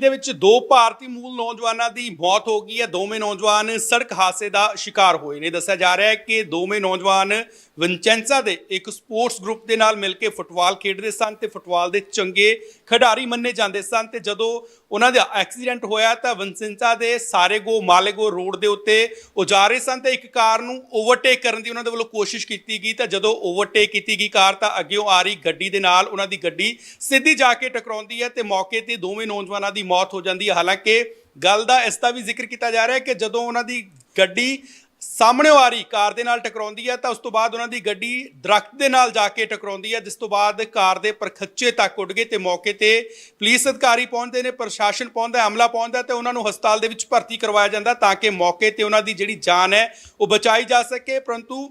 ਦੇ ਵਿੱਚ ਦੋ ਭਾਰਤੀ ਮੂਲ ਨੌਜਵਾਨਾਂ ਦੀ ਮੌਤ ਹੋ ਗਈ ਹੈ। ਦੋਵੇਂ ਨੌਜਵਾਨ ਸੜਕ ਹਾਦਸੇ ਦਾ ਸ਼ਿਕਾਰ ਹੋਏ ਨੇ। ਦੱਸਿਆ ਜਾ ਰਿਹਾ ਹੈ ਕਿ ਦੋਵੇਂ ਨੌਜਵਾਨ ਵਿੰਚੈਂਸਾ ਦੇ ਇੱਕ ਸਪੋਰਟਸ ਗਰੁੱਪ ਦੇ ਨਾਲ ਮਿਲ ਕੇ ਫੁੱਟਬਾਲ ਖੇਡਦੇ ਸਨ ਤੇ ਫੁੱਟਬਾਲ ਦੇ ਚੰਗੇ ਖਿਡਾਰੀ ਮੰਨੇ ਜਾਂਦੇ ਸਨ ਤੇ ਜਦੋਂ ਉਹਨਾਂ ਦਾ ਐਕਸੀਡੈਂਟ ਹੋਇਆ ਤਾਂ ਵਿੰਚੈਂਸਾ ਦੇ ਸਾਰੇਗੋ ਮਾਲੇਗੋ ਰੋਡ ਦੇ ਉੱਤੇ ਉਹ ਜਾ ਰਹੇ ਸਨ ਤੇ ਇੱਕ ਕਾਰ ਨੂੰ ਓਵਰਟੇਕ ਕਰਨ ਦੀ ਉਹਨਾਂ ਦੇ ਵੱਲੋਂ ਕੋਸ਼ਿਸ਼ ਕੀਤੀ ਗਈ ਤਾਂ ਜਦੋਂ ਓਵਰਟੇਕ ਕੀਤੀ ਗਈ ਕਾਰ ਤਾਂ ਅੱਗੇੋਂ ਆ ਰਹੀ ਗੱਡੀ ਦੇ ਨਾਲ ਉਹਨਾਂ ਦੀ ਗੱਡੀ ਸਿੱਧੀ ਜਾ ਕੇ ਟਕਰਾਉਂਦੀ ਹੈ ਤੇ ਮੌਕੇ ਤੇ ਦੋਵੇਂ ਨੌਜਵਾਨਾਂ ਦੀ ਮੌਤ ਹੋ ਜਾਂਦੀ ਹੈ। ਹਾਲਾਂਕਿ ਗੱਲ ਦਾ ਇਸ ਦਾ ਵੀ ਜ਼ਿਕਰ ਕੀਤਾ ਜਾ ਰਿਹਾ ਹੈ ਕਿ ਜਦੋਂ ਉਹਨਾਂ ਦੀ ਗੱਡੀ ਸਾਹਮਣੇ ਆ ਰਹੀ, ਕਾਰ ਦੇ ਨਾਲ ਟਕਰਾਉਂਦੀ ਹੈ, ਤਾਂ ਉਸ ਤੋਂ ਬਾਅਦ ਉਹਨਾਂ ਦੀ ਗੱਡੀ ਦਰਖਤ ਦੇ ਨਾਲ ਜਾ ਕੇ ਟਕਰਾਉਂਦੀ ਹੈ, ਜਿਸ ਤੋਂ ਬਾਅਦ ਕਾਰ ਦੇ ਪਰਖੱਚੇ ਤੱਕ ਉੱਡ ਗਏ ਤੇ ਮੌਕੇ ਤੇ ਪੁਲਿਸ ਅਧਿਕਾਰੀ ਪਹੁੰਚਦੇ ਨੇ, ਪ੍ਰਸ਼ਾਸਨ ਪਹੁੰਚਦਾ ਅਮਲਾ ਪਹੁੰਚਦਾ ਤੇ ਉਹਨਾਂ ਨੂੰ ਹਸਪਤਾਲ ਦੇ ਵਿੱਚ ਭਰਤੀ ਕਰਵਾਇਆ ਜਾਂਦਾ ਤਾਂ ਕਿ ਮੌਕੇ ਤੇ ਉਹਨਾਂ ਦੀ ਜਿਹੜੀ ਜਾਨ ਹੈ ਉਹ ਬਚਾਈ ਜਾ ਸਕੇ। ਪਰੰਤੂ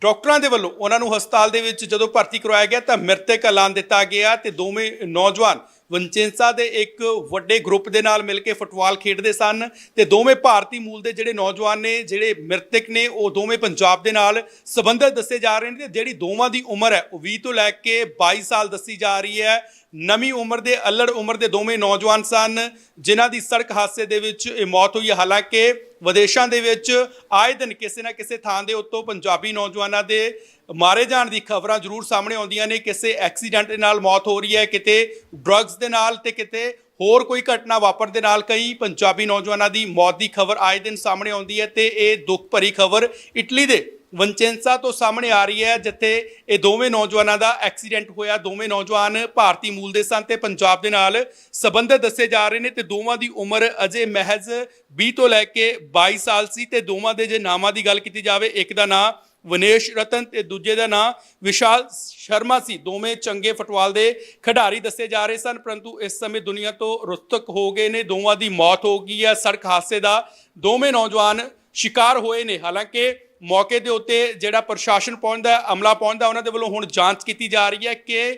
ਡਾਕਟਰਾਂ ਦੇ ਵੱਲੋਂ ਉਹਨਾਂ ਨੂੰ ਹਸਪਤਾਲ ਦੇ ਵਿੱਚ ਜਦੋਂ ਭਰਤੀ ਕਰਵਾਇਆ ਗਿਆ ਤਾਂ ਮ੍ਰਿਤਕ ਐਲਾਨ ਦਿੱਤਾ ਗਿਆ ਤੇ ਦੋਵੇਂ ਨੌਜਵਾਨ ਵੰਚੈਂਸਾ ਦੇ ਇੱਕ ਵੱਡੇ ਗਰੁੱਪ ਦੇ ਨਾਲ ਮਿਲ ਕੇ ਫੁੱਟਬਾਲ ਖੇਡਦੇ ਸਨ ਤੇ ਦੋਵੇਂ ਭਾਰਤੀ ਮੂਲ ਦੇ ਜਿਹੜੇ ਨੌਜਵਾਨ ਨੇ, ਜਿਹੜੇ ਮ੍ਰਿਤਕ ਨੇ, ਉਹ ਦੋਵੇਂ ਪੰਜਾਬ ਦੇ ਨਾਲ ਸੰਬੰਧਿਤ ਦੱਸੇ ਜਾ ਰਹੇ ਨੇ ਤੇ ਜਿਹੜੀ ਦੋਵਾਂ ਦੀ ਉਮਰ ਹੈ, ਉਹ 20 ਤੋਂ ਲੈ ਕੇ 22 ਸਾਲ ਦੱਸੀ ਜਾ ਰਹੀ ਹੈ ਨਵੀਂ ਉਮਰ ਦੇ, ਅਲੜ ਉਮਰ ਦੇ ਦੋਵੇਂ ਨੌਜਵਾਨ ਸਨ, ਜਿਨ੍ਹਾਂ ਦੀ ਸੜਕ ਹਾਦਸੇ ਦੇ ਵਿੱਚ ਇਹ ਮੌਤ ਹੋਈ ਹੈ। ਹਾਲਾਂਕਿ ਵਿਦੇਸ਼ਾਂ ਦੇ ਵਿੱਚ ਆਏ ਦਿਨ ਕਿਸੇ ਨਾ ਕਿਸੇ ਥਾਂ ਦੇ ਉੱਤੋਂ ਪੰਜਾਬੀ ਨੌਜਵਾਨਾਂ ਦੇ ਮਾਰੇ ਜਾਣ ਦੀ ਖਬਰਾਂ ਜ਼ਰੂਰ ਸਾਹਮਣੇ ਆਉਂਦੀਆਂ ਨੇ। ਕਿਸੇ ਐਕਸੀਡੈਂਟ ਦੇ ਨਾਲ ਮੌਤ ਹੋ ਰਹੀ ਹੈ, ਕਿਤੇ ਡਰੱਗਸ ਦੇ ਨਾਲ ਤੇ ਕਿਤੇ ਹੋਰ ਕੋਈ ਘਟਨਾ ਵਾਪਰਨ ਦੇ ਨਾਲ ਕਈ ਪੰਜਾਬੀ ਨੌਜਵਾਨਾਂ ਦੀ ਮੌਤ ਦੀ ਖਬਰ ਆਏ ਦਿਨ ਸਾਹਮਣੇ ਆਉਂਦੀ ਹੈ ਤੇ ਇਹ ਦੁੱਖ ਭਰੀ ਖਬਰ ਇਟਲੀ ਦੇ ਵੰਚੈਂਸਾ ਤੋਂ ਸਾਹਮਣੇ ਆ ਰਹੀ ਹੈ, ਜਿੱਥੇ ਇਹ ਦੋਵੇਂ ਨੌਜਵਾਨਾਂ ਦਾ ਐਕਸੀਡੈਂਟ ਹੋਇਆ। ਦੋਵੇਂ ਨੌਜਵਾਨ ਭਾਰਤੀ ਮੂਲ ਦੇ ਸਨ ਤੇ ਪੰਜਾਬ ਦੇ ਨਾਲ ਸੰਬੰਧਿਤ ਦੱਸੇ ਜਾ ਰਹੇ ਨੇ ਤੇ ਦੋਵਾਂ ਦੀ ਉਮਰ ਅਜੇ ਮਹਿਜ਼ 20 ਤੋਂ ਲੈ ਕੇ 22 ਸਾਲ ਸੀ ਤੇ ਦੋਵਾਂ ਦੇ ਜੇ ਨਾਮਾਂ ਦੀ ਗੱਲ ਕੀਤੀ ਜਾਵੇ, ਇੱਕ ਦਾ ਨਾਮ ਵਿਨੇਸ਼ ਰਤਨ ਤੇ ਦੂਜੇ ਦਾ ਨਾਮ ਵਿਸ਼ਾਲ ਸ਼ਰਮਾ ਸੀ। ਦੋਵੇਂ ਚੰਗੇ ਫੁੱਟਬਾਲ ਦੇ ਖਿਡਾਰੀ ਦੱਸੇ ਜਾ ਰਹੇ ਸਨ, ਪਰੰਤੂ ਇਸ ਸਮੇਂ ਦੁਨੀਆ ਤੋਂ ਰੁਸਤਕ ਹੋ ਗਏ ਨੇ। ਦੋਵਾਂ ਦੀ ਮੌਤ ਹੋ ਗਈ ਹੈ। ਸੜਕ ਹਾਦਸੇ ਦਾ ਦੋਵੇਂ ਨੌਜਵਾਨ ਸ਼ਿਕਾਰ ਹੋਏ ਨੇ। ਹਾਲਾਂਕਿ ਮੌਕੇ ਦੇ ਉੱਤੇ ਜਿਹੜਾ ਪ੍ਰਸ਼ਾਸਨ ਪਹੁੰਚਦਾ, ਅਮਲਾ ਪਹੁੰਚਦਾ, ਉਹਨਾਂ ਦੇ ਵੱਲੋਂ ਹੁਣ ਜਾਂਚ ਕੀਤੀ ਜਾ ਰਹੀ ਹੈ ਕਿ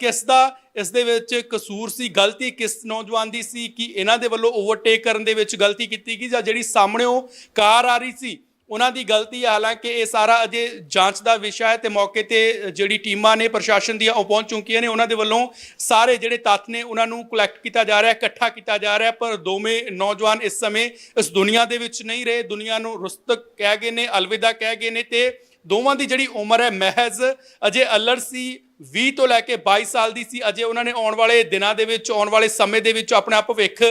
ਕਿਸ ਦਾ, ਇਸ ਦੇ ਵਿੱਚ ਕਸੂਰ ਸੀ, ਗਲਤੀ ਕਿਸ ਨੌਜਵਾਨ ਦੀ ਸੀ, ਕਿ ਇਹਨਾਂ ਦੇ ਵੱਲੋਂ ਓਵਰਟੇਕ ਕਰਨ ਦੇ ਵਿੱਚ ਗਲਤੀ ਕੀਤੀ ਗਈ ਜਾਂ ਜਿਹੜੀ ਸਾਹਮਣੇੋਂ ਕਾਰ ਆ ਰਹੀ ਸੀ ਉਹਨਾਂ ਦੀ ਗਲਤੀ ਹੈ ਹਾਲਾਂਕਿ ਇਹ ਸਾਰਾ ਅਜੇ ਜਾਂਚ ਦਾ ਵਿਸ਼ਾ ਹੈ ਤੇ ਮੌਕੇ ਤੇ ਜਿਹੜੀ ਟੀਮਾਂ ਨੇ, ਪ੍ਰਸ਼ਾਸਨ ਦੀਆਂ ਉਹ ਪਹੁੰਚ ਚੁੱਕੀਆਂ ਨੇ, ਉਹਨਾਂ ਦੇ ਵੱਲੋਂ ਸਾਰੇ ਜਿਹੜੇ ਤੱਥ ਨੇ ਉਹਨਾਂ ਨੂੰ ਕਲੈਕਟ ਕੀਤਾ ਜਾ ਰਿਹਾ, ਇਕੱਠਾ ਕੀਤਾ ਜਾ ਰਿਹਾ, ਪਰ ਦੋਵੇਂ ਨੌਜਵਾਨ ਇਸ ਸਮੇਂ ਇਸ ਦੁਨੀਆ ਦੇ ਵਿੱਚ ਨਹੀਂ ਰਹੇ, ਦੁਨੀਆ ਨੂੰ ਰੁਸਤਕ ਕਹਿ ਗਏ ਨੇ, ਅਲਵਿਦਾ ਕਹਿ ਗਏ ਨੇ ਤੇ ਦੋਵਾਂ ਦੀ ਜਿਹੜੀ ਉਮਰ ਹੈ, ਮਹਿਜ਼ ਅਜੇ ਅਲੜ ਸੀ 20 ਤੋਂ ਲੈ ਕੇ 22 ਸਾਲ ਦੀ ਸੀ, ਅਜੇ ਉਹਨਾਂ ਨੇ ਆਉਣ ਵਾਲੇ ਦਿਨਾਂ ਦੇ ਵਿੱਚ, ਆਉਣ ਵਾਲੇ ਸਮੇਂ ਦੇ ਵਿੱਚ ਆਪਣਾ ਭਵਿੱਖ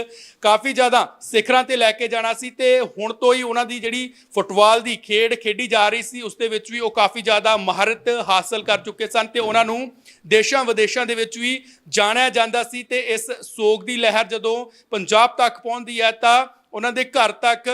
ਕਾਫੀ ਜ਼ਿਆਦਾ ਸਿਖਰਾਂ ਤੇ ਲੈ ਕੇ ਜਾਣਾ ਸੀ ਤੇ ਹੁਣ ਤੋਂ ਹੀ ਉਹਨਾਂ ਦੀ ਜਿਹੜੀ ਫੁੱਟਬਾਲ ਦੀ ਖੇਡ ਖੇਡੀ ਜਾ ਰਹੀ ਸੀ, ਉਸ ਦੇ ਵਿੱਚ ਵੀ ਉਹ ਕਾਫੀ ਜ਼ਿਆਦਾ ਮਹਾਰਤ ਹਾਸਲ ਕਰ ਚੁੱਕੇ ਸਨ ਤੇ ਉਹਨਾਂ ਨੂੰ ਦੇਸ਼ਾਂ ਵਿਦੇਸ਼ਾਂ ਦੇ ਵਿੱਚ ਵੀ ਜਾਣਿਆ ਜਾਂਦਾ ਸੀ ਤੇ ਇਸ ਸੋਗ ਦੀ ਲਹਿਰ ਜਦੋਂ ਪੰਜਾਬ ਤੱਕ ਪਹੁੰਚਦੀ ਹੈ ਤਾਂ ਉਹਨਾਂ ਦੇ ਘਰ ਤੱਕ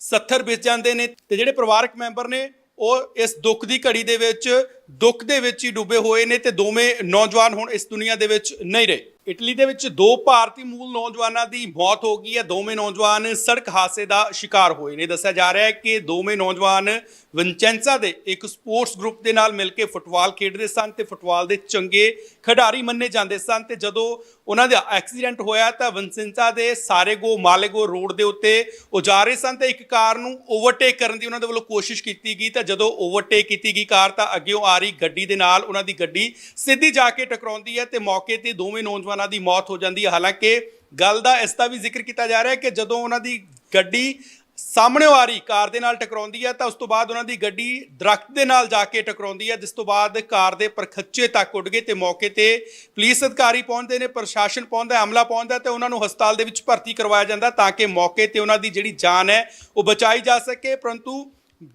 ਸੱਥਰ ਵਿੱਚ ਜਾਂਦੇ ਨੇ ਤੇ ਜਿਹੜੇ ਪਰਿਵਾਰਕ ਮੈਂਬਰ ਨੇ ਉਹ ਇਸ ਦੁੱਖ ਦੀ ਘੜੀ ਦੇ ਵਿੱਚ, ਦੁੱਖ ਦੇ ਵਿੱਚ ਹੀ ਡੁੱਬੇ ਹੋਏ ਨੇ ਤੇ ਦੋਵੇਂ ਨੌਜਵਾਨ ਹੁਣ ਇਸ ਦੁਨੀਆ ਦੇ ਵਿੱਚ ਨਹੀਂ ਰਹੇ। ਇਟਲੀ ਦੇ ਵਿੱਚ ਦੋ ਭਾਰਤੀ ਮੂਲ ਨੌਜਵਾਨਾਂ ਦੀ ਮੌਤ ਹੋ ਗਈ ਹੈ। ਦੋਵੇਂ ਨੌਜਵਾਨ ਸੜਕ ਹਾਦਸੇ ਦਾ ਸ਼ਿਕਾਰ ਹੋਏ ਨੇ। ਦੱਸਿਆ ਜਾ ਰਿਹਾ ਹੈ ਕਿ ਦੋਵੇਂ ਨੌਜਵਾਨ ਵਿੰਚੈਂਸਾ ਦੇ ਇੱਕ ਸਪੋਰਟਸ ਗਰੁੱਪ ਦੇ ਨਾਲ ਮਿਲ ਕੇ ਫੁੱਟਬਾਲ ਖੇਡਦੇ ਸਨ ਤੇ ਫੁੱਟਬਾਲ ਦੇ ਚੰਗੇ ਖਿਡਾਰੀ ਮੰਨੇ ਜਾਂਦੇ ਸਨ ਤੇ ਜਦੋਂ ਉਹਨਾਂ ਦਾ ਐਕਸੀਡੈਂਟ ਹੋਇਆ ਤਾਂ ਵਿੰਚੈਂਸਾ ਦੇ ਸਾਰੇਗੋ ਮਾਲੇਗੋ ਰੋਡ ਦੇ ਉੱਤੇ ਉਹ ਜਾ ਰਹੇ ਸਨ ਤੇ ਇੱਕ ਕਾਰ ਨੂੰ ਓਵਰਟੇਕ ਕਰਨ ਦੀ ਉਹਨਾਂ ਦੇ ਵੱਲੋਂ ਕੋਸ਼ਿਸ਼ ਕੀਤੀ ਗਈ ਤਾਂ ਜਦੋਂ ਓਵਰਟੇਕ ਕੀਤੀ ਗਈ ਕਾਰ ਤਾਂ ਅੱਗੇੋਂ ਆ ਰਹੀ ਗੱਡੀ ਦੇ ਨਾਲ ਉਹਨਾਂ ਦੀ ਗੱਡੀ ਸਿੱਧੀ ਜਾ ਕੇ ਟਕਰਾਉਂਦੀ ਹੈ ਤੇ ਮੌਕੇ ਤੇ ਦੋਵੇਂ ਨੌਜਵਾਨ ਦੀ ਮੌਤ ਹੋ ਜਾਂਦੀ ਹੈ। ਹਾਲਾਂਕਿ ਗੱਲ ਦਾ ਇਸ ਦਾ ਵੀ ਜ਼ਿਕਰ ਕੀਤਾ ਜਾ ਰਿਹਾ ਹੈ ਕਿ ਜਦੋਂ ਉਹਨਾਂ ਦੀ ਗੱਡੀ ਸਾਹਮਣੇ ਆ ਰਹੀ, ਕਾਰ ਦੇ ਨਾਲ ਟਕਰਾਉਂਦੀ ਹੈ, ਤਾਂ ਉਸ ਤੋਂ ਬਾਅਦ ਉਹਨਾਂ ਦੀ ਗੱਡੀ ਦਰਖਤ ਦੇ ਨਾਲ ਜਾ ਕੇ ਟਕਰਾਉਂਦੀ ਹੈ, ਜਿਸ ਤੋਂ ਬਾਅਦ ਕਾਰ ਦੇ ਪਰਖੱਚੇ ਤੱਕ ਉੱਡ ਗਏ ਤੇ ਮੌਕੇ ਤੇ ਪੁਲਿਸ ਅਧਿਕਾਰੀ ਪਹੁੰਚਦੇ ਨੇ, ਪ੍ਰਸ਼ਾਸਨ ਪਹੁੰਚਦਾ ਅਮਲਾ ਪਹੁੰਚਦਾ ਤੇ ਉਹਨਾਂ ਨੂੰ ਹਸਪਤਾਲ ਦੇ ਵਿੱਚ ਭਰਤੀ ਕਰਵਾਇਆ ਜਾਂਦਾ ਤਾਂ ਕਿ ਮੌਕੇ ਤੇ ਉਹਨਾਂ ਦੀ ਜਿਹੜੀ ਜਾਨ ਹੈ ਉਹ ਬਚਾਈ ਜਾ ਸਕੇ। ਪਰੰਤੂ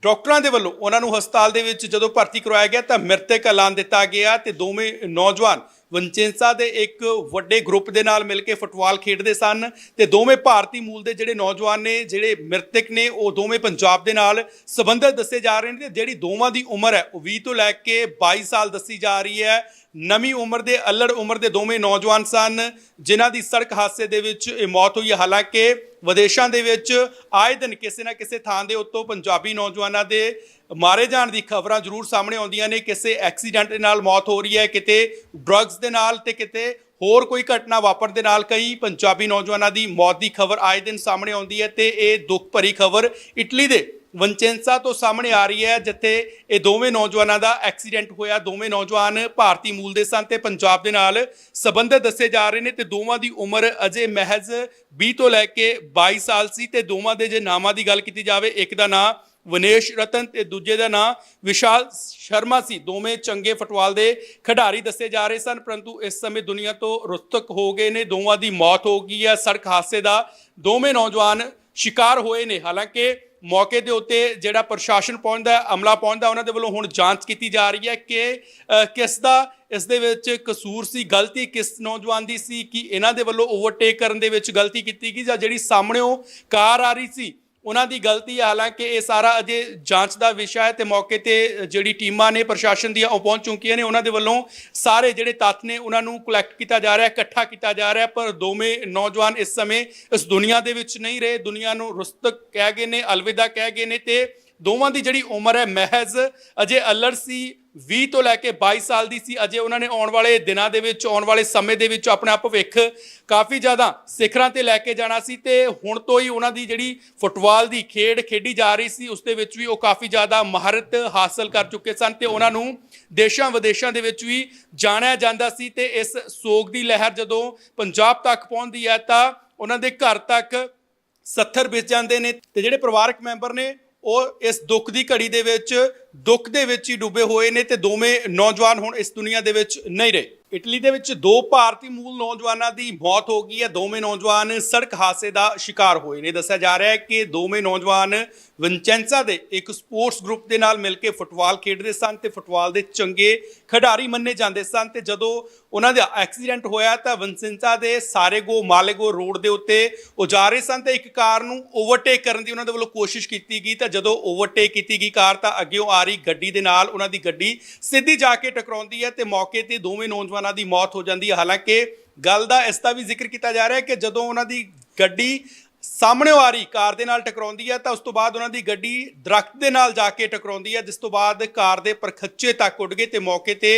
ਡਾਕਟਰਾਂ ਦੇ ਵੱਲੋਂ ਉਹਨਾਂ ਨੂੰ ਹਸਪਤਾਲ ਦੇ ਵਿੱਚ ਜਦੋਂ ਭਰਤੀ ਕਰਵਾਇਆ ਗਿਆ ਤਾਂ ਮ੍ਰਿਤਕ ਐਲਾਨ ਦਿੱਤਾ ਗਿਆ ਤੇ ਦੋਵੇਂ ਨੌਜਵਾਨ ਵੰਚੈਂਸਾ ਦੇ ਇੱਕ ਵੱਡੇ ਗਰੁੱਪ ਦੇ ਨਾਲ ਮਿਲ ਕੇ ਫੁੱਟਬਾਲ ਖੇਡਦੇ ਸਨ ਤੇ ਦੋਵੇਂ ਭਾਰਤੀ ਮੂਲ ਦੇ ਜਿਹੜੇ ਨੌਜਵਾਨ ਨੇ, ਜਿਹੜੇ ਮ੍ਰਿਤਕ ਨੇ, ਉਹ ਦੋਵੇਂ ਪੰਜਾਬ ਦੇ ਨਾਲ ਸੰਬੰਧਿਤ ਦੱਸੇ ਜਾ ਰਹੇ ਨੇ ਤੇ ਜਿਹੜੀ ਦੋਵਾਂ ਦੀ ਉਮਰ ਹੈ, ਉਹ 20 ਤੋਂ ਲੈ ਕੇ 22 ਸਾਲ ਦੱਸੀ ਜਾ ਰਹੀ ਹੈ। ਨਵੀਂ ਉਮਰ ਦੇ ਅਲੜ ਉਮਰ ਦੇ ਦੋਵੇਂ ਨੌਜਵਾਨ ਸਨ, ਜਿਨ੍ਹਾਂ ਦੀ ਸੜਕ ਹਾਦਸੇ ਦੇ ਵਿੱਚ ਇਹ ਮੌਤ ਹੋਈ ਹੈ। ਹਾਲਾਂਕਿ ਵਿਦੇਸ਼ਾਂ ਦੇ ਵਿੱਚ ਆਏ ਦਿਨ ਕਿਸੇ ਨਾ ਕਿਸੇ ਥਾਂ ਦੇ ਉੱਤੋਂ ਪੰਜਾਬੀ ਨੌਜਵਾਨਾਂ ਦੇ ਮਾਰੇ ਜਾਣ ਦੀ ਖਬਰਾਂ ਜ਼ਰੂਰ ਸਾਹਮਣੇ ਆਉਂਦੀਆਂ ਨੇ ਕਿਸੇ ਐਕਸੀਡੈਂਟ ਦੇ ਨਾਲ ਮੌਤ ਹੋ ਰਹੀ ਹੈ, ਕਿਤੇ ਡਰੱਗਸ ਦੇ ਨਾਲ ਤੇ ਕਿਤੇ ਹੋਰ ਕੋਈ ਘਟਨਾ ਵਾਪਰਨ ਦੇ ਨਾਲ ਕਈ ਪੰਜਾਬੀ ਨੌਜਵਾਨਾਂ ਦੀ ਮੌਤ ਦੀ ਖਬਰ ਆਏ ਦਿਨ ਸਾਹਮਣੇ ਆਉਂਦੀ ਹੈ ਤੇ ਇਹ ਦੁੱਖ ਭਰੀ ਖਬਰ ਇਟਲੀ ਦੇ ਵੰਚੈਂਸਾ ਤੋਂ ਸਾਹਮਣੇ ਆ ਰਹੀ ਹੈ, ਜਿੱਥੇ ਇਹ ਦੋਵੇਂ ਨੌਜਵਾਨਾਂ ਦਾ ਐਕਸੀਡੈਂਟ ਹੋਇਆ। ਦੋਵੇਂ ਨੌਜਵਾਨ ਭਾਰਤੀ ਮੂਲ ਦੇ ਸਨ ਤੇ ਪੰਜਾਬ ਦੇ ਨਾਲ ਸੰਬੰਧਿਤ ਦੱਸੇ ਜਾ ਰਹੇ ਨੇ ਤੇ ਦੋਵਾਂ ਦੀ ਉਮਰ ਅਜੇ ਮਹਿਜ਼ 20 ਤੋਂ ਲੈ ਕੇ 22 ਸਾਲ ਸੀ ਤੇ ਦੋਵਾਂ ਦੇ ਜੇ ਨਾਮਾਂ ਦੀ ਗੱਲ ਕੀਤੀ ਜਾਵੇ, ਇੱਕ ਦਾ ਨਾਂ ਵਿਨੇਸ਼ ਰਤਨ ਤੇ ਦੂਜੇ ਦਾ ਨਾਂ ਵਿਸ਼ਾਲ ਸ਼ਰਮਾ ਸੀ। ਦੋਵੇਂ ਚੰਗੇ ਫੁੱਟਬਾਲ ਦੇ ਖਿਡਾਰੀ ਦੱਸੇ ਜਾ ਰਹੇ ਸਨ, ਪਰੰਤੂ ਇਸ ਸਮੇਂ ਦੁਨੀਆ ਤੋਂ ਰੁਸਤਕ ਹੋ ਗਏ ਨੇ। ਦੋਵਾਂ ਦੀ ਮੌਤ ਹੋ ਗਈ ਹੈ। ਸੜਕ ਹਾਦਸੇ ਦਾ ਦੋਵੇਂ ਨੌਜਵਾਨ ਸ਼ਿਕਾਰ ਹੋਏ ਨੇ। ਹਾਲਾਂਕਿ ਮੌਕੇ ਦੇ ਉੱਤੇ ਜਿਹੜਾ ਪ੍ਰਸ਼ਾਸਨ ਪਹੁੰਚਦਾ, ਅਮਲਾ ਪਹੁੰਚਦਾ, ਉਹਨਾਂ ਦੇ ਵੱਲੋਂ ਹੁਣ ਜਾਂਚ ਕੀਤੀ ਜਾ ਰਹੀ ਹੈ ਕਿ ਕਿਸ ਦਾ, ਇਸ ਦੇ ਵਿੱਚ ਕਸੂਰ ਸੀ, ਗਲਤੀ ਕਿਸ ਨੌਜਵਾਨ ਦੀ ਸੀ, ਕਿ ਇਹਨਾਂ ਦੇ ਵੱਲੋਂ ਓਵਰਟੇਕ ਕਰਨ ਦੇ ਵਿੱਚ ਗਲਤੀ ਕੀਤੀ ਗਈ ਜਾਂ ਜਿਹੜੀ ਸਾਹਮਣੇੋਂ ਕਾਰ ਆ ਰਹੀ ਸੀ ਉਹਨਾਂ ਦੀ ਗਲਤੀ ਹੈ ਹਾਲਾਂਕਿ ਇਹ ਸਾਰਾ ਅਜੇ ਜਾਂਚ ਦਾ ਵਿਸ਼ਾ ਹੈ ਤੇ ਮੌਕੇ ਤੇ ਜਿਹੜੀ ਟੀਮਾਂ ਨੇ, ਪ੍ਰਸ਼ਾਸਨ ਦੀਆਂ ਉਹ ਪਹੁੰਚ ਚੁੱਕੀਆਂ ਨੇ, ਉਹਨਾਂ ਦੇ ਵੱਲੋਂ ਸਾਰੇ ਜਿਹੜੇ ਤੱਥ ਨੇ ਉਹਨਾਂ ਨੂੰ ਕਲੈਕਟ ਕੀਤਾ ਜਾ ਰਿਹਾ, ਇਕੱਠਾ ਕੀਤਾ ਜਾ ਰਿਹਾ, ਪਰ ਦੋਵੇਂ ਨੌਜਵਾਨ ਇਸ ਸਮੇਂ ਇਸ ਦੁਨੀਆ ਦੇ ਵਿੱਚ ਨਹੀਂ ਰਹੇ, ਦੁਨੀਆ ਨੂੰ ਰੁਸਤਕ ਕਹਿ ਗਏ ਨੇ, ਅਲਵਿਦਾ ਕਹਿ ਗਏ ਨੇ ਤੇ ਦੋਵਾਂ ਦੀ ਜਿਹੜੀ ਉਮਰ ਹੈ, ਮਹਿਜ਼ ਅਜੇ ਅਲੜ ਸੀ 20 ਤੋਂ ਲੈ ਕੇ 22 ਸਾਲ ਦੀ ਸੀ। ਅਜੇ ਉਹਨਾਂ ਨੇ ਆਉਣ ਵਾਲੇ ਦਿਨਾਂ ਦੇ ਵਿੱਚ, ਆਉਣ ਵਾਲੇ ਸਮੇਂ ਦੇ ਵਿੱਚ ਆਪਣਾ ਭਵਿੱਖ ਕਾਫੀ ਜ਼ਿਆਦਾ ਸਿਖਰਾਂ ਤੇ ਲੈ ਕੇ ਜਾਣਾ ਸੀ ਤੇ ਹੁਣ ਤੋਂ ਹੀ ਉਹਨਾਂ ਦੀ ਜਿਹੜੀ ਫੁੱਟਬਾਲ ਦੀ ਖੇਡ ਖੇਡੀ ਜਾ ਰਹੀ ਸੀ, ਉਸ ਦੇ ਵਿੱਚ ਵੀ ਉਹ ਕਾਫੀ ਜ਼ਿਆਦਾ ਮਹਾਰਤ ਹਾਸਲ ਕਰ ਚੁੱਕੇ ਸਨ ਤੇ ਉਹਨਾਂ ਨੂੰ ਦੇਸ਼ਾਂ ਵਿਦੇਸ਼ਾਂ ਦੇ ਵਿੱਚ ਵੀ ਜਾਣਿਆ ਜਾਂਦਾ ਸੀ ਤੇ ਇਸ ਸੋਗ ਦੀ ਲਹਿਰ ਜਦੋਂ ਪੰਜਾਬ ਤੱਕ ਪਹੁੰਚਦੀ ਹੈ ਤਾਂ ਉਹਨਾਂ ਦੇ ਘਰ ਤੱਕ 70 ਵਿੱਚ ਜਾਂਦੇ ਨੇ ਤੇ ਜਿਹੜੇ ਪਰਿਵਾਰਕ ਮੈਂਬਰ ਨੇ ਉਹ ਇਸ ਦੁੱਖ ਦੀ ਘੜੀ ਦੇ ਵਿੱਚ, ਦੁੱਖ ਦੇ ਵਿੱਚ ਹੀ ਡੁੱਬੇ ਹੋਏ ਨੇ ਤੇ ਦੋਵੇਂ ਨੌਜਵਾਨ ਹੁਣ ਇਸ ਦੁਨੀਆ ਦੇ ਵਿੱਚ ਨਹੀਂ ਰਹੇ। ਇਟਲੀ ਦੇ ਵਿੱਚ ਦੋ ਭਾਰਤੀ ਮੂਲ ਨੌਜਵਾਨਾਂ ਦੀ ਮੌਤ ਹੋ ਗਈ ਹੈ। ਦੋਵੇਂ ਨੌਜਵਾਨ ਸੜਕ ਹਾਦਸੇ ਦਾ ਸ਼ਿਕਾਰ ਹੋਏ ਨੇ। ਦੱਸਿਆ ਜਾ ਰਿਹਾ ਹੈ ਕਿ ਦੋਵੇਂ ਨੌਜਵਾਨ ਵਿੰਚੈਂਸਾ ਦੇ ਇੱਕ ਸਪੋਰਟਸ ਗਰੁੱਪ ਦੇ ਨਾਲ ਮਿਲ ਕੇ ਫੁੱਟਬਾਲ ਖੇਡਦੇ ਸਨ ਤੇ ਫੁੱਟਬਾਲ ਦੇ ਚੰਗੇ ਖਿਡਾਰੀ ਮੰਨੇ ਜਾਂਦੇ ਸਨ ਤੇ ਜਦੋਂ ਉਹਨਾਂ ਦਾ ਐਕਸੀਡੈਂਟ ਹੋਇਆ ਤਾਂ ਵਿੰਚੈਂਸਾ ਦੇ ਸਾਰੇਗੋ ਮਾਲੇਗੋ ਰੋਡ ਦੇ ਉੱਤੇ ਉਹ ਜਾ ਰਹੇ ਸਨ ਤੇ ਇੱਕ ਕਾਰ ਨੂੰ ਓਵਰਟੇਕ ਕਰਨ ਦੀ ਉਹਨਾਂ ਦੇ ਵੱਲੋਂ ਕੋਸ਼ਿਸ਼ ਕੀਤੀ ਗਈ ਤਾਂ ਜਦੋਂ ਓਵਰਟੇਕ ਕੀਤੀ ਗਈ ਕਾਰ ਤਾਂ ਅੱਗੇੋਂ ਆ ਰਹੀ ਗੱਡੀ ਦੇ ਨਾਲ ਉਹਨਾਂ ਦੀ ਗੱਡੀ ਸਿੱਧੀ ਜਾ ਕੇ ਟਕਰਾਉਂਦੀ ਹੈ ਤੇ ਮੌਕੇ ਤੇ ਦੋਵੇਂ ਨੌਜਵਾਨਾਂ ਦੀ ਮੌਤ ਹੋ ਜਾਂਦੀ ਹੈ। ਹਾਲਾਂਕਿ ਗੱਲ ਦਾ ਇਸ ਦਾ ਵੀ ਜ਼ਿਕਰ ਕੀਤਾ ਜਾ ਰਿਹਾ ਹੈ ਕਿ ਜਦੋਂ ਉਹਨਾਂ ਦੀ ਗੱਡੀ ਸਾਹਮਣੇ ਆ ਰਹੀ, ਕਾਰ ਦੇ ਨਾਲ ਟਕਰਾਉਂਦੀ ਹੈ ਤਾਂ ਉਸ ਤੋਂ ਬਾਅਦ ਉਹਨਾਂ ਦੀ ਗੱਡੀ ਦਰਖਤ ਦੇ ਨਾਲ ਜਾ ਕੇ ਟਕਰਾਉਂਦੀ ਹੈ ਜਿਸ ਤੋਂ ਬਾਅਦ ਕਾਰ ਦੇ ਪਰਖੱਚੇ ਤੱਕ ਉੱਡ ਗਏ ਤੇ ਮੌਕੇ ਤੇ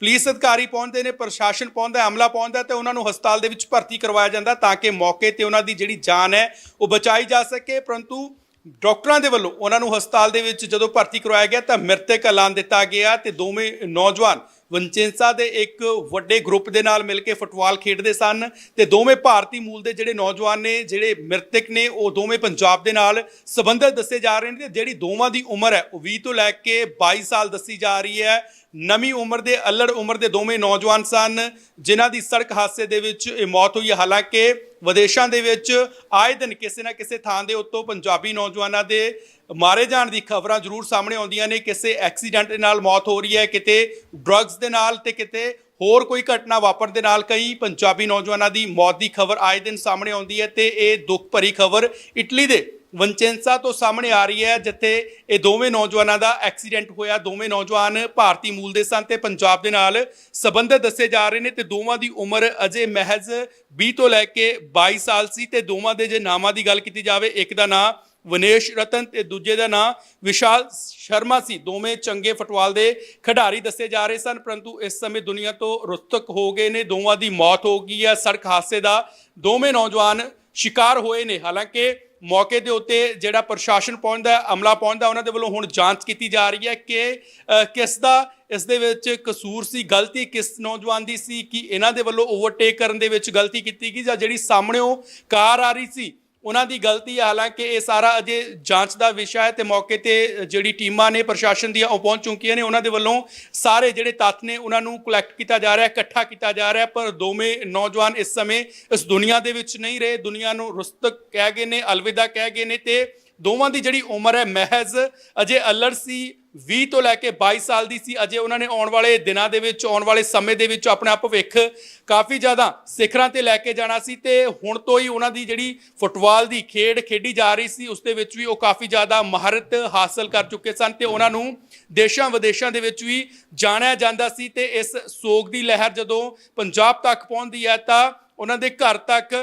ਪੁਲਿਸ ਅਧਿਕਾਰੀ ਪਹੁੰਚਦੇ ਨੇ, ਪ੍ਰਸ਼ਾਸਨ ਪਹੁੰਚਦਾ, ਅਮਲਾ ਪਹੁੰਚਦਾ ਤੇ ਉਹਨਾਂ ਨੂੰ ਹਸਪਤਾਲ ਦੇ ਵਿੱਚ ਭਰਤੀ ਕਰਵਾਇਆ ਜਾਂਦਾ ਤਾਂ ਕਿ ਮੌਕੇ ਤੇ ਉਹਨਾਂ ਦੀ ਜਿਹੜੀ ਜਾਨ ਹੈ ਉਹ ਬਚਾਈ ਜਾ ਸਕੇ। ਪਰੰਤੂ ਡਾਕਟਰਾਂ ਦੇ ਵੱਲੋਂ ਉਹਨਾਂ ਨੂੰ ਹਸਪਤਾਲ ਦੇ ਵਿੱਚ ਜਦੋਂ ਭਰਤੀ ਕਰਵਾਇਆ ਗਿਆ ਤਾਂ ਮ੍ਰਿਤਕ ਐਲਾਨ ਦਿੱਤਾ ਗਿਆ ਤੇ ਦੋਵੇਂ ਨੌਜਵਾਨ ਵੰਚੈਂਸਾ ਦੇ ਇੱਕ ਵੱਡੇ ਗਰੁੱਪ ਦੇ ਨਾਲ ਮਿਲ ਕੇ ਫੁੱਟਬਾਲ ਖੇਡਦੇ ਸਨ ਤੇ ਦੋਵੇਂ ਭਾਰਤੀ ਮੂਲ ਦੇ ਜਿਹੜੇ ਨੌਜਵਾਨ ਨੇ, ਜਿਹੜੇ ਮ੍ਰਿਤਕ ਨੇ, ਉਹ ਦੋਵੇਂ ਪੰਜਾਬ ਦੇ ਨਾਲ ਸੰਬੰਧਿਤ ਦੱਸੇ ਜਾ ਰਹੇ ਨੇ ਤੇ ਜਿਹੜੀ ਦੋਵਾਂ ਦੀ ਉਮਰ ਹੈ ਉਹ 20 ਤੋਂ ਲੈ ਕੇ 22 ਸਾਲ ਦੱਸੀ ਜਾ ਰਹੀ ਹੈ। ਨਵੀਂ ਉਮਰ ਦੇ ਅਲੜ ਉਮਰ ਦੇ ਦੋਵੇਂ ਨੌਜਵਾਨ ਸਨ, ਜਿਨ੍ਹਾਂ ਦੀ ਸੜਕ ਹਾਦਸੇ ਦੇ ਵਿੱਚ ਇਹ ਮੌਤ ਹੋਈ ਹੈ। ਹਾਲਾਂਕਿ ਵਿਦੇਸ਼ਾਂ ਦੇ ਵਿੱਚ ਆਏ ਦਿਨ ਕਿਸੇ ਨਾ ਕਿਸੇ ਥਾਂ ਦੇ ਉੱਤੋਂ ਪੰਜਾਬੀ ਨੌਜਵਾਨਾਂ ਦੇ ਮਾਰੇ ਜਾਣ ਦੀ ਖਬਰਾਂ ਜ਼ਰੂਰ ਸਾਹਮਣੇ ਆਉਂਦੀਆਂ ਨੇ। ਕਿਸੇ ਐਕਸੀਡੈਂਟ ਦੇ ਨਾਲ ਮੌਤ ਹੋ ਰਹੀ ਹੈ, ਕਿਤੇ ਡਰੱਗਸ ਦੇ ਨਾਲ ਤੇ ਕਿਤੇ ਹੋਰ ਕੋਈ ਘਟਨਾ ਵਾਪਰਨ ਦੇ ਨਾਲ ਕਈ ਪੰਜਾਬੀ ਨੌਜਵਾਨਾਂ ਦੀ ਮੌਤ ਦੀ ਖਬਰ ਆਏ ਦਿਨ ਸਾਹਮਣੇ ਆਉਂਦੀ ਹੈ ਤੇ ਇਹ ਦੁੱਖ ਭਰੀ ਖਬਰ ਇਟਲੀ ਦੇ ਵੰਚੈਂਸਾ ਤੋਂ ਸਾਹਮਣੇ ਆ ਰਹੀ ਹੈ, ਜਿੱਥੇ ਇਹ ਦੋਵੇਂ ਨੌਜਵਾਨਾਂ ਦਾ ਐਕਸੀਡੈਂਟ ਹੋਇਆ। ਦੋਵੇਂ ਨੌਜਵਾਨ ਭਾਰਤੀ ਮੂਲ ਦੇ ਸਨ ਤੇ ਪੰਜਾਬ ਦੇ ਨਾਲ ਸੰਬੰਧਿਤ ਦੱਸੇ ਜਾ ਰਹੇ ਨੇ ਤੇ ਦੋਵਾਂ ਦੀ ਉਮਰ ਅਜੇ ਮਹਿਜ਼ 20 ਤੋਂ ਲੈ ਕੇ 22 ਸਾਲ ਸੀ ਤੇ ਦੋਵਾਂ ਦੇ ਜੇ ਨਾਮਾਂ ਦੀ ਗੱਲ ਕੀਤੀ ਜਾਵੇ, ਇੱਕ ਦਾ ਨਾਂ ਵਿਨੇਸ਼ ਰਤਨ ਤੇ ਦੂਜੇ ਦਾ ਨਾਂ ਵਿਸ਼ਾਲ ਸ਼ਰਮਾ ਸੀ। ਦੋਵੇਂ ਚੰਗੇ ਫੁੱਟਬਾਲ ਦੇ ਖਿਡਾਰੀ ਦੱਸੇ ਜਾ ਰਹੇ ਸਨ, ਪਰੰਤੂ ਇਸ ਸਮੇਂ ਦੁਨੀਆ ਤੋਂ ਰੁਸਤਕ ਹੋ ਗਏ ਨੇ। ਦੋਵਾਂ ਦੀ ਮੌਤ ਹੋ ਗਈ ਹੈ। ਸੜਕ ਹਾਦਸੇ ਦਾ ਦੋਵੇਂ ਨੌਜਵਾਨ ਸ਼ਿਕਾਰ ਹੋਏ ਨੇ। ਹਾਲਾਂਕਿ ਮੌਕੇ ਦੇ ਉੱਤੇ ਜਿਹੜਾ ਪ੍ਰਸ਼ਾਸਨ ਪਹੁੰਚਦਾ ਅਮਲਾ ਪਹੁੰਚਦਾ ਉਹਨਾਂ ਦੇ ਵੱਲੋਂ ਹੁਣ ਜਾਂਚ ਕੀਤੀ ਜਾ ਰਹੀ ਹੈ ਕਿ ਅ, ਕਿਸ ਦਾ ਇਸ ਦੇ ਵਿੱਚ ਕਸੂਰ ਸੀ ਗਲਤੀ ਕਿਸ ਨੌਜਵਾਨ ਦੀ ਸੀ ਕਿ ਇਹਨਾਂ ਦੇ ਵੱਲੋਂ ਓਵਰਟੇਕ ਕਰਨ ਦੇ ਵਿੱਚ ਗਲਤੀ ਕੀਤੀ ਗਈ ਜਾਂ ਜਿਹੜੀ ਸਾਹਮਣੇੋਂ ਕਾਰ ਆ ਰਹੀ ਸੀ ਉਹਨਾਂ ਦੀ ਗਲਤੀ ਹੈ ਹਾਲਾਂਕਿ ਇਹ ਸਾਰਾ ਅਜੇ ਜਾਂਚ ਦਾ ਵਿਸ਼ਾ ਹੈ ਤੇ ਮੌਕੇ ਤੇ ਜਿਹੜੀ ਟੀਮਾਂ ਨੇ, ਪ੍ਰਸ਼ਾਸਨ ਦੀਆਂ, ਉਹ ਪਹੁੰਚ ਚੁੱਕੀਆਂ ਨੇ, ਉਹਨਾਂ ਦੇ ਵੱਲੋਂ ਸਾਰੇ ਜਿਹੜੇ ਤੱਥ ਨੇ, ਉਹਨਾਂ ਨੂੰ ਕਲੈਕਟ ਕੀਤਾ ਜਾ ਰਿਹਾ ਹੈ ਇਕੱਠਾ ਕੀਤਾ ਜਾ ਰਿਹਾ ਹੈ ਪਰ ਦੋਵੇਂ ਨੌਜਵਾਨ ਇਸ ਸਮੇਂ ਇਸ ਦੁਨੀਆ ਦੇ ਵਿੱਚ ਨਹੀਂ ਰਹੇ, ਦੁਨੀਆ ਨੂੰ ਰੁਸਤਕ ਕਹਿ ਗਏ ਨੇ, ਅਲਵਿਦਾ ਕਹਿ ਗਏ ਨੇ ਤੇ ਦੋਵਾਂ ਦੀ ਜਿਹੜੀ ਉਮਰ ਹੈ, ਮਹਿਜ਼ ਅਜੇ ਅਲੜ ਸੀ 20 ਤੋਂ ਲੈ ਕੇ 22 ਸਾਲ ਦੀ ਸੀ। ਅਜੇ ਉਹਨਾਂ ਨੇ ਆਉਣ ਵਾਲੇ ਦਿਨਾਂ ਦੇ ਵਿੱਚ, ਆਉਣ ਵਾਲੇ ਸਮੇਂ ਦੇ ਵਿੱਚ ਆਪਣਾ ਭਵਿੱਖ ਕਾਫੀ ਜ਼ਿਆਦਾ ਸਿਖਰਾਂ ਤੇ ਲੈ ਕੇ ਜਾਣਾ ਸੀ ਤੇ ਹੁਣ ਤੋਂ ਹੀ ਉਹਨਾਂ ਦੀ ਜਿਹੜੀ ਫੁੱਟਬਾਲ ਦੀ ਖੇਡ ਖੇਡੀ ਜਾ ਰਹੀ ਸੀ, ਉਸ ਦੇ ਵਿੱਚ ਵੀ ਉਹ ਕਾਫੀ ਜ਼ਿਆਦਾ ਮਹਾਰਤ ਹਾਸਲ ਕਰ ਚੁੱਕੇ ਸਨ ਤੇ ਉਹਨਾਂ ਨੂੰ ਦੇਸ਼ਾਂ ਵਿਦੇਸ਼ਾਂ ਦੇ ਵਿੱਚ ਵੀ ਜਾਣਿਆ ਜਾਂਦਾ ਸੀ ਤੇ ਇਸ ਸੋਗ ਦੀ ਲਹਿਰ ਜਦੋਂ ਪੰਜਾਬ ਤੱਕ ਪਹੁੰਚਦੀ ਹੈ ਤਾਂ ਉਹਨਾਂ ਦੇ ਘਰ ਤੱਕ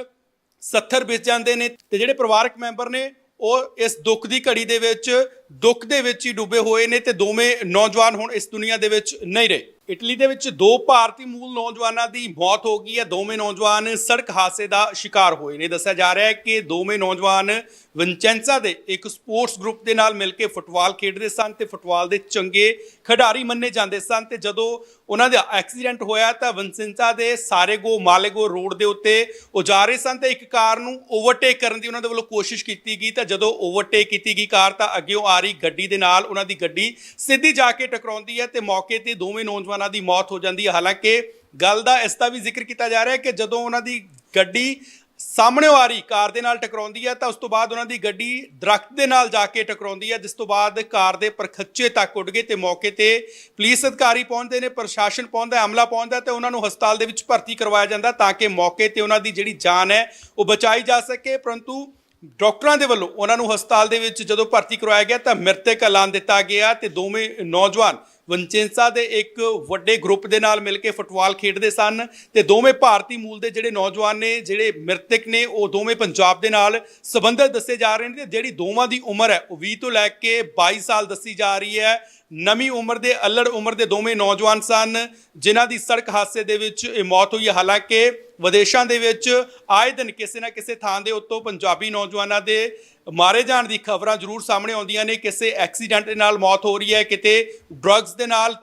70 ਵਿੱਚ ਜਾਂਦੇ ਨੇ ਤੇ ਜਿਹੜੇ ਪਰਿਵਾਰਕ ਮੈਂਬਰ ਨੇ, ਉਹ ਇਸ ਦੁੱਖ ਦੀ ਘੜੀ ਦੇ ਵਿੱਚ ਦੁੱਖ ਦੇ ਵਿੱਚ ਹੀ ਡੁੱਬੇ ਹੋਏ ਨੇ ਤੇ ਦੋਵੇਂ ਨੌਜਵਾਨ ਹੁਣ ਇਸ ਦੁਨੀਆ ਦੇ ਵਿੱਚ ਨਹੀਂ ਰਹੇ। ਇਟਲੀ ਦੇ ਵਿੱਚ ਦੋ ਭਾਰਤੀ ਮੂਲ ਨੌਜਵਾਨਾਂ ਦੀ ਮੌਤ ਹੋ ਗਈ ਹੈ। ਦੋਵੇਂ ਨੌਜਵਾਨ ਸੜਕ ਹਾਦਸੇ ਦਾ ਸ਼ਿਕਾਰ ਹੋਏ ਨੇ। ਦੱਸਿਆ ਜਾ ਰਿਹਾ ਹੈ ਕਿ ਦੋਵੇਂ ਨੌਜਵਾਨ ਵਿੰਚੈਂਸਾ ਦੇ ਇੱਕ ਸਪੋਰਟਸ ਗਰੁੱਪ ਦੇ ਨਾਲ ਮਿਲ ਕੇ ਫੁੱਟਬਾਲ ਖੇਡਦੇ ਸਨ ਤੇ ਫੁੱਟਬਾਲ ਦੇ ਚੰਗੇ ਖਿਡਾਰੀ ਮੰਨੇ ਜਾਂਦੇ ਸਨ ਤੇ ਜਦੋਂ ਉਹਨਾਂ ਦਾ ਐਕਸੀਡੈਂਟ ਹੋਇਆ ਤਾਂ ਵਿੰਚੈਂਸਾ ਦੇ ਸਾਰੇਗੋ ਮਾਲੇਗੋ ਰੋਡ ਦੇ ਉੱਤੇ ਉਹ ਜਾ ਰਹੇ ਸਨ ਤੇ ਇੱਕ ਕਾਰ ਨੂੰ ਓਵਰਟੇਕ ਕਰਨ ਦੀ ਉਹਨਾਂ ਦੇ ਵੱਲੋਂ ਕੋਸ਼ਿਸ਼ ਕੀਤੀ ਗਈ। ਤਾਂ ਜਦੋਂ ਓਵਰਟੇਕ ਕੀਤੀ ਗਈ ਕਾਰ ਤਾਂ ਅੱਗੇ ਉਹ ਆ ਰਹੀ ਗੱਡੀ ਦੇ ਨਾਲ ਉਹਨਾਂ ਦੀ ਗੱਡੀ ਸਿੱਧੀ ਜਾ ਕੇ ਟਕਰਾਉਂਦੀ ਹੈ ਤੇ ਮੌਕੇ ਤੇ ਦੋਵੇਂ ਨੌਜਵਾਨਾਂ ਦੀ ਮੌਤ ਹੋ ਜਾਂਦੀ ਹੈ। ਹਾਲਾਂਕਿ ਗੱਲ ਦਾ ਇਸ ਦਾ ਵੀ ਜ਼ਿਕਰ ਕੀਤਾ ਜਾ ਰਿਹਾ ਹੈ ਕਿ ਜਦੋਂ ਉਹਨਾਂ ਦੀ ਗੱਡੀ ਸਾਹਮਣੇ ਆ ਰਹੀ, ਕਾਰ ਦੇ ਨਾਲ ਟਕਰਾਉਂਦੀ ਹੈ ਤਾਂ ਉਸ ਤੋਂ ਬਾਅਦ ਉਹਨਾਂ ਦੀ ਗੱਡੀ ਦਰਖਤ ਦੇ ਨਾਲ ਜਾ ਕੇ ਟਕਰਾਉਂਦੀ ਹੈ, ਜਿਸ ਤੋਂ ਬਾਅਦ ਕਾਰ ਦੇ ਪਰਖੱਚੇ ਤੱਕ ਉੱਡ ਗਏ ਤੇ ਮੌਕੇ ਤੇ ਪੁਲਿਸ ਅਧਿਕਾਰੀ ਪਹੁੰਚਦੇ ਨੇ, ਪ੍ਰਸ਼ਾਸਨ ਪਹੁੰਚਦਾ ਅਮਲਾ ਪਹੁੰਚਦਾ ਹੈ ਤੇ ਉਹਨਾਂ ਨੂੰ ਹਸਪਤਾਲ ਦੇ ਵਿੱਚ ਭਰਤੀ ਕਰਵਾਇਆ ਜਾਂਦਾ ਤਾਂ ਕਿ ਮੌਕੇ ਤੇ ਉਹਨਾਂ ਦੀ ਜਿਹੜੀ ਜਾਨ ਹੈ ਉਹ ਬਚਾਈ ਜਾ ਸਕੇ। ਪਰੰਤੂ ਡਾਕਟਰਾਂ ਦੇ ਵੱਲੋਂ ਉਹਨਾਂ ਨੂੰ ਹਸਪਤਾਲ ਦੇ ਵਿੱਚ ਜਦੋਂ ਭਰਤੀ ਕਰਵਾਇਆ ਗਿਆ ਤਾਂ ਮ੍ਰਿਤਕ ਐਲਾਨ ਦਿੱਤਾ ਗਿਆ ਤੇ ਦੋਵੇਂ ਨੌਜਵਾਨ ਵੰਚੈਂਸਾ ਦੇ ਇੱਕ ਵੱਡੇ ਗਰੁੱਪ ਦੇ ਨਾਲ ਮਿਲ ਕੇ ਫੁੱਟਬਾਲ ਖੇਡਦੇ ਸਨ ਤੇ ਦੋਵੇਂ ਭਾਰਤੀ ਮੂਲ ਦੇ ਜਿਹੜੇ ਨੌਜਵਾਨ ਨੇ, ਜਿਹੜੇ ਮ੍ਰਿਤਕ ਨੇ, ਉਹ ਦੋਵੇਂ ਪੰਜਾਬ ਦੇ ਨਾਲ ਸੰਬੰਧਿਤ ਦੱਸੇ ਜਾ ਰਹੇ ਨੇ ਤੇ ਜਿਹੜੀ ਦੋਵਾਂ ਦੀ ਉਮਰ ਹੈ, ਉਹ 20 ਤੋਂ ਲੈ ਕੇ 22 ਸਾਲ ਦੱਸੀ ਜਾ ਰਹੀ ਹੈ। ਨਵੀਂ ਉਮਰ ਦੇ, ਅਲੜ ਉਮਰ ਦੇ ਦੋਵੇਂ ਨੌਜਵਾਨ ਸਨ, ਜਿਨ੍ਹਾਂ ਦੀ ਸੜਕ ਹਾਦਸੇ ਦੇ ਵਿੱਚ ਇਹ ਮੌਤ ਹੋਈ ਹੈ। ਹਾਲਾਂਕਿ ਵਿਦੇਸ਼ਾਂ ਦੇ ਵਿੱਚ ਆਏ ਦਿਨ ਕਿਸੇ ਨਾ ਕਿਸੇ ਥਾਂ ਦੇ ਉੱਤੋਂ ਪੰਜਾਬੀ ਨੌਜਵਾਨਾਂ ਦੇ ਮਾਰੇ ਜਾਣ ਦੀ ਖਬਰਾਂ ਜ਼ਰੂਰ ਸਾਹਮਣੇ ਆਉਂਦੀਆਂ ਨੇ, ਕਿਸੇ ਐਕਸੀਡੈਂਟ ਦੇ ਨਾਲ ਮੌਤ ਹੋ ਰਹੀ ਹੈ, ਕਿਤੇ ਡਰੱਗਸ ਦੇ ਨਾਲ